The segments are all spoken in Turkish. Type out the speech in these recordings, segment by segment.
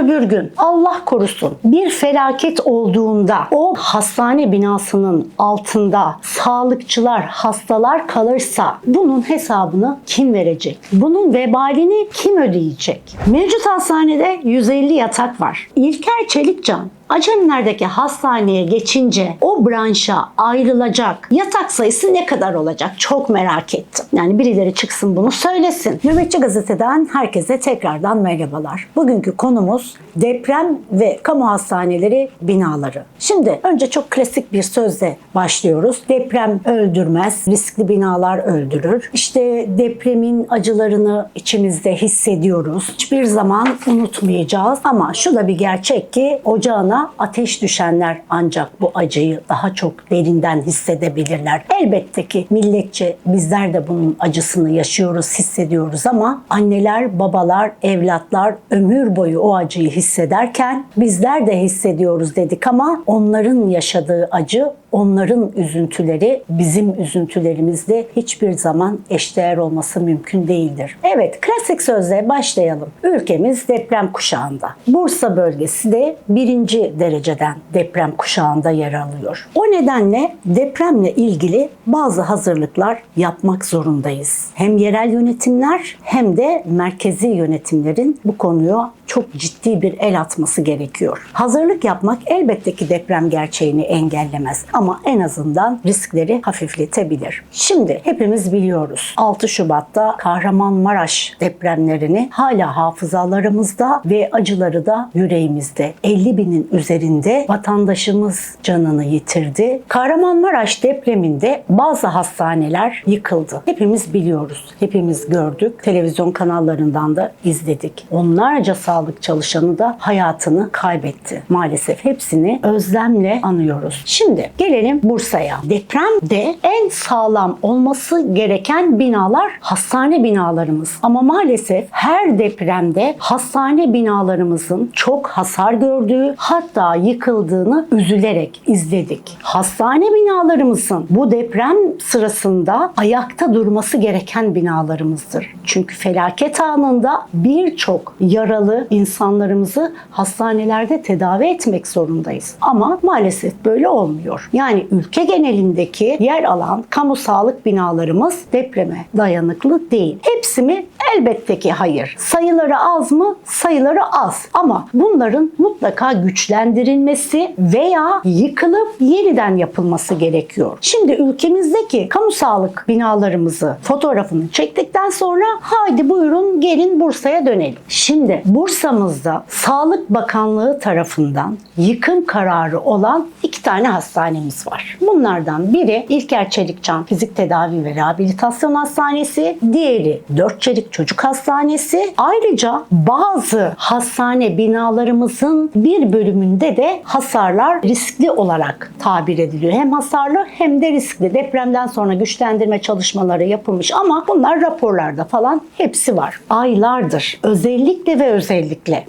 öbür gün Allah korusun bir felaket olduğunda o hastane binasının altında sağlıkçılar, hastalar kalırsa bunun hesabını kim verecek? Bunun vebalini kim ödeyecek? Mevcut hastanede 150 yatak var. İlker Çelikcan Acemler'deki hastaneye geçince o branşa ayrılacak yatak sayısı ne kadar olacak? Çok merak ettim. Yani birileri çıksın bunu söylesin. Nöbetçi Gazete'den herkese tekrardan merhabalar. Bugünkü konumuz deprem ve kamu hastaneleri binaları. Şimdi önce çok klasik bir sözle başlıyoruz. Deprem öldürmez, riskli binalar öldürür. İşte depremin acılarını içimizde hissediyoruz. Hiçbir zaman unutmayacağız ama şu da bir gerçek ki ocağına ateş düşenler ancak bu acıyı daha çok derinden hissedebilirler. Elbette ki milletçe bizler de bunun acısını yaşıyoruz, hissediyoruz ama anneler, babalar, evlatlar ömür boyu o acıyı hissederken bizler de hissediyoruz dedik ama onların yaşadığı acı onların üzüntüleri bizim üzüntülerimizle hiçbir zaman eşdeğer olması mümkün değildir. Evet, klasik sözle başlayalım. Ülkemiz deprem kuşağında. Bursa bölgesi de birinci dereceden deprem kuşağında yer alıyor. O nedenle depremle ilgili bazı hazırlıklar yapmak zorundayız. Hem yerel yönetimler hem de merkezi yönetimlerin bu konuya çok ciddi bir el atması gerekiyor. Hazırlık yapmak elbette ki deprem gerçeğini engellemez ama en azından riskleri hafifletebilir. Şimdi hepimiz biliyoruz 6 Şubat'ta Kahramanmaraş depremlerini hala hafızalarımızda ve acıları da yüreğimizde. 50 binin üzerinde vatandaşımız canını yitirdi. Kahramanmaraş depreminde bazı hastaneler yıkıldı. Hepimiz biliyoruz, hepimiz gördük. Televizyon kanallarından da izledik. Onlarca sağlık çalışanı da hayatını kaybetti. Maalesef hepsini özlemle anıyoruz. Şimdi gelelim Bursa'ya. Depremde en sağlam olması gereken binalar hastane binalarımız. Ama maalesef her depremde hastane binalarımızın çok hasar gördüğü hatta yıkıldığını üzülerek izledik. Hastane binalarımızın bu deprem sırasında ayakta durması gereken binalarımızdır. Çünkü felaket anında birçok yaralı insanlarımızı hastanelerde tedavi etmek zorundayız. Ama maalesef böyle olmuyor. Yani ülke genelindeki yer alan kamu sağlık binalarımız depreme dayanıklı değil. Hepsi mi? Elbette ki hayır. Sayıları az mı? Sayıları az. Ama bunların mutlaka güçlendirilmesi veya yıkılıp yeniden yapılması gerekiyor. Şimdi ülkemizdeki kamu sağlık binalarımızı fotoğrafını çektikten sonra haydi buyurun gelin Bursa'ya dönelim. Şimdi Bursa'mızda Sağlık Bakanlığı tarafından yıkım kararı olan iki tane hastanemiz var. Bunlardan biri İlker Çelikcan Fizik Tedavi ve Rehabilitasyon Hastanesi, diğeri Dört Çelik Çocuk Hastanesi. Ayrıca bazı hastane binalarımızın bir bölümünde de hasarlar riskli olarak tabir ediliyor. Hem hasarlı hem de riskli. Depremden sonra güçlendirme çalışmaları yapılmış ama bunlar raporlarda falan hepsi var. Aylardır özellikle ve özellikle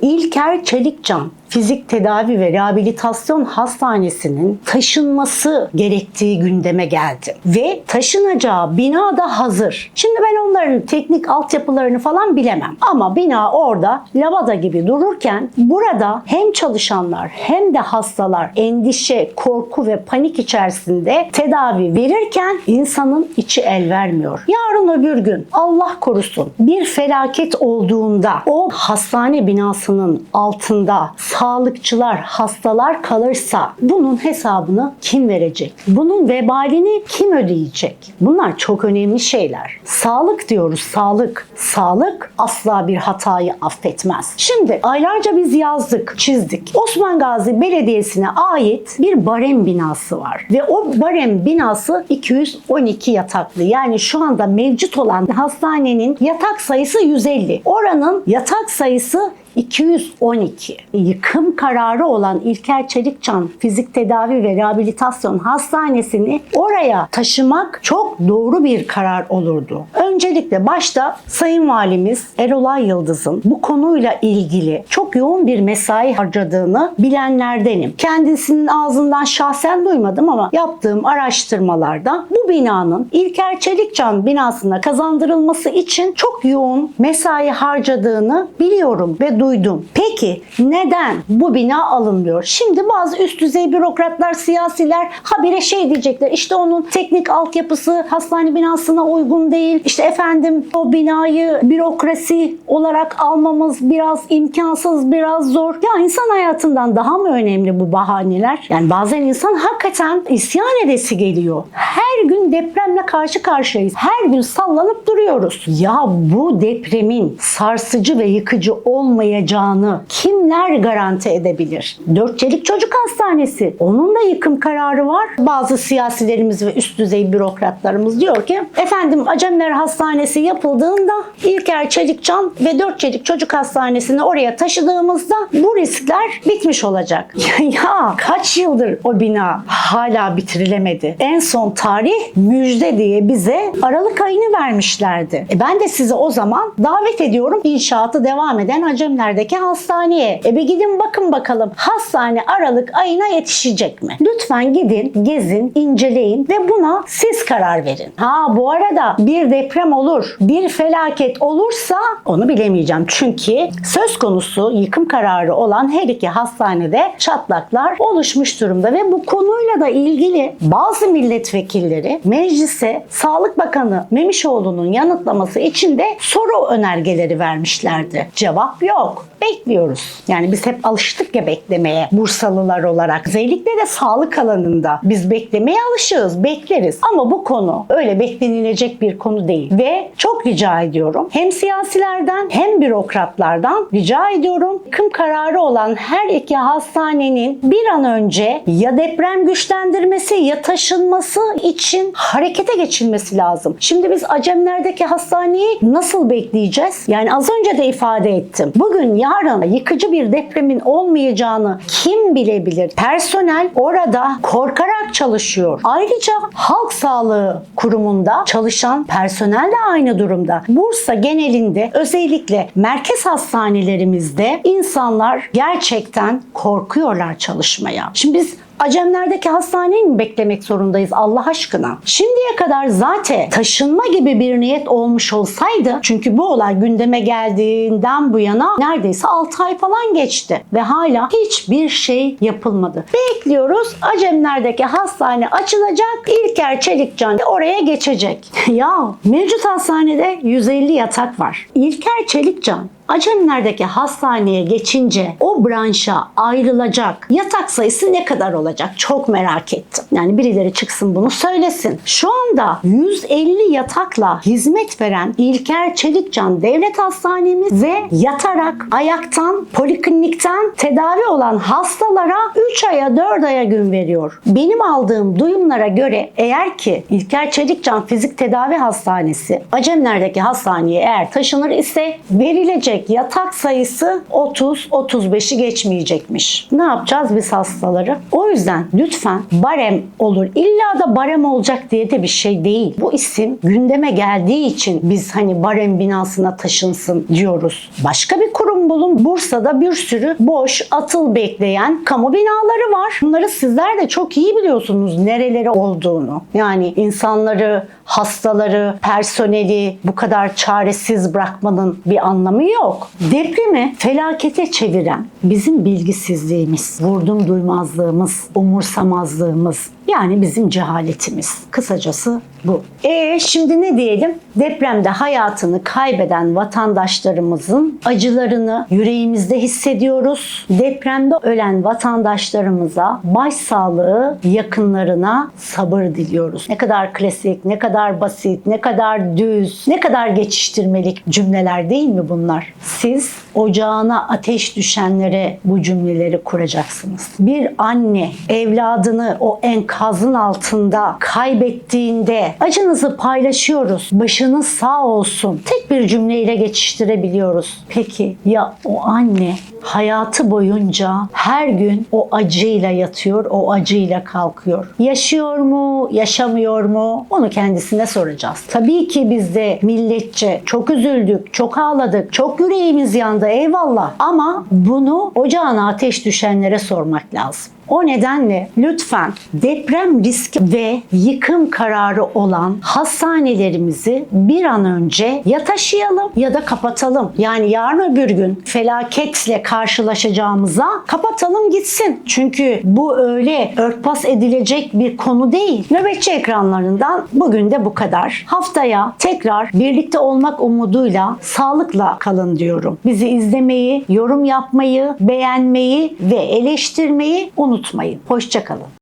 İlker Çelikcan Fizik Tedavi ve Rehabilitasyon Hastanesi'nin taşınması gerektiği gündeme geldi. Ve taşınacağı bina da hazır. Şimdi ben onların teknik altyapılarını falan bilemem. Ama bina orada lavada gibi dururken burada hem çalışanlar hem de hastalar endişe, korku ve panik içerisinde tedavi verirken insanın içi el vermiyor. Yarın öbür gün Allah korusun bir felaket olduğunda o hastane binasının altında sağlıkçılar, hastalar kalırsa bunun hesabını kim verecek? Bunun vebalini kim ödeyecek? Bunlar çok önemli şeyler. Sağlık diyoruz, sağlık. Sağlık asla bir hatayı affetmez. Şimdi aylarca biz yazdık, çizdik. Osman Gazi Belediyesi'ne ait bir barem binası var. Ve o barem binası 212 yataklı. Yani şu anda mevcut olan hastanenin yatak sayısı 150. Oranın yatak sayısı 212. Yıkım kararı olan İlker Çelikcan Fizik Tedavi ve Rehabilitasyon Hastanesi'ni oraya taşımak çok doğru bir karar olurdu. Öncelikle başta Sayın Valimiz Erolay Yıldız'ın bu konuyla ilgili çok yoğun bir mesai harcadığını bilenlerdenim. Kendisinin ağzından şahsen duymadım ama yaptığım araştırmalarda bu binanın İlker Çelikcan binasına kazandırılması için çok yoğun mesai harcadığını biliyorum ve duydum. Peki neden bu bina alınmıyor? Şimdi bazı üst düzey bürokratlar, siyasiler habire şey diyecekler. İşte onun teknik altyapısı hastane binasına uygun değil. İşte efendim o binayı bürokrasi olarak almamız biraz imkansız, biraz zor. Ya insan hayatından daha mı önemli bu bahaneler? Yani bazen insan hakikaten isyan edesi geliyor. Her gün depremle karşı karşıyayız. Her gün sallanıp duruyoruz. Ya bu depremin sarsıcı ve yıkıcı olmayacağını kimler garanti edebilir? Dört Çelik Çocuk Hastanesi. Onun da yıkım kararı var. Bazı siyasilerimiz ve üst düzey bürokratlarımız diyor ki efendim Acemler Hastanesi yapıldığında İlker Çelikcan ve Dört Çelik Çocuk Hastanesi'ni oraya taşıdığımızda bu riskler bitmiş olacak. ya kaç yıldır o bina hala bitirilemedi. En son tarih müjde diye bize Aralık ayını vermişlerdi. E ben de size o zaman davet ediyorum inşaatı devam eden Acemler'deki hastaneye. E bir gidin bakın bakalım hastane Aralık ayına yetişecek mi? Lütfen gidin, gezin, inceleyin ve buna siz karar verin. Ha bu arada bir deprem olur, bir felaket olursa onu bilemeyeceğim. Çünkü söz konusu yıkım kararı olan her iki hastanede çatlaklar oluşmuş durumda ve bu konuyla da ilgili bazı milletvekilleri meclise Sağlık Bakanı Memişoğlu'nun yanıtlaması için de soru önergeleri vermişlerdi. Cevap yok. Bekliyoruz. Yani biz hep alıştık ya beklemeye Bursalılar olarak. Özellikle de sağlık alanında biz beklemeye alışığız, bekleriz. Ama bu konu öyle beklenilecek bir konu değil. Ve çok rica ediyorum hem siyasilerden hem bürokratlardan rica ediyorum yıkım kararı olan her iki hastanenin bir an önce ya deprem güçlendirmesi ya taşınması için harekete geçilmesi lazım. Şimdi biz Acemler'deki hastaneyi nasıl bekleyeceğiz? Yani az önce de ifade ettim. Bugün yarın yıkıcı bir depremin olmayacağını kim bilebilir? Personel orada korkarak çalışıyor. Ayrıca halk sağlığı kurumunda çalışan personel de aynı durumda. Bursa genelinde özellikle merkez hastanelerimizde insanlar gerçekten korkuyorlar çalışmaya. Şimdi biz Acemlerdeki hastaneyi mi beklemek zorundayız Allah aşkına? Şimdiye kadar zaten taşınma gibi bir niyet olmuş olsaydı çünkü bu olay gündeme geldiğinden bu yana neredeyse 6 ay falan geçti ve hala hiçbir şey yapılmadı. Bekliyoruz Acemlerdeki hastane açılacak İlker Çelikcan oraya geçecek. ya mevcut hastanede 150 yatak var. İlker Çelikcan Acemlerdeki hastaneye geçince o branşa ayrılacak yatak sayısı ne kadar olacak? Çok merak ettim. Yani birileri çıksın bunu söylesin. Şu anda 150 yatakla hizmet veren İlker Çelikcan Devlet Hastanemiz ve yatarak ayaktan poliklinikten tedavi olan hastalara 3 aya 4 aya gün veriyor. Benim aldığım duyumlara göre eğer ki İlker Çelikcan Fizik Tedavi Hastanesi Acemlerdeki hastaneye eğer taşınır ise verilecek yatak sayısı 30-35'i geçmeyecekmiş. Ne yapacağız biz hastaları? O yüzden lütfen barem olur. İlla da barem olacak diye de bir şey değil. Bu isim gündeme geldiği için biz hani barem binasına taşınsın diyoruz. Başka bir kurum bulun. Bursa'da bir sürü boş, atıl bekleyen kamu binaları var. Bunları sizler de çok iyi biliyorsunuz nereleri olduğunu. Yani insanları, hastaları, personeli bu kadar çaresiz bırakmanın bir anlamı yok. Depremi felakete çeviren bizim bilgisizliğimiz, vurdum duymazlığımız, umursamazlığımız yani bizim cehaletimiz. Kısacası bu. E şimdi ne diyelim? Depremde hayatını kaybeden vatandaşlarımızın acılarını yüreğimizde hissediyoruz. Depremde ölen vatandaşlarımıza başsağlığı, yakınlarına sabır diliyoruz. Ne kadar klasik, ne kadar basit, ne kadar düz, ne kadar geçiştirmelik cümleler değil mi bunlar? Siz ocağına ateş düşenlere bu cümleleri kuracaksınız. Bir anne evladını o enkazın altında kaybettiğinde acınızı paylaşıyoruz. Başınız sağ olsun. Tek bir cümleyle geçiştirebiliyoruz. Peki ya o anne hayatı boyunca her gün o acıyla yatıyor, o acıyla kalkıyor. Yaşıyor mu, yaşamıyor mu? Onu kendisine soracağız. Tabii ki biz de milletçe çok üzüldük, çok ağladık, çok yüreğimiz yandı eyvallah. Ama bunu ocağına ateş düşenlere sormak lazım. O nedenle lütfen deprem riski ve yıkım kararı olan hastanelerimizi bir an önce ya taşıyalım ya da kapatalım. Yani yarın öbür gün felaketle karşılaşacağımıza kapatalım gitsin. Çünkü bu öyle örtbas edilecek bir konu değil. Nöbetçi ekranlarından bugün de bu kadar. Haftaya tekrar birlikte olmak umuduyla sağlıkla kalın diyorum. Bizi izlemeyi, yorum yapmayı, beğenmeyi ve eleştirmeyi unutmayın. Hoşçakalın.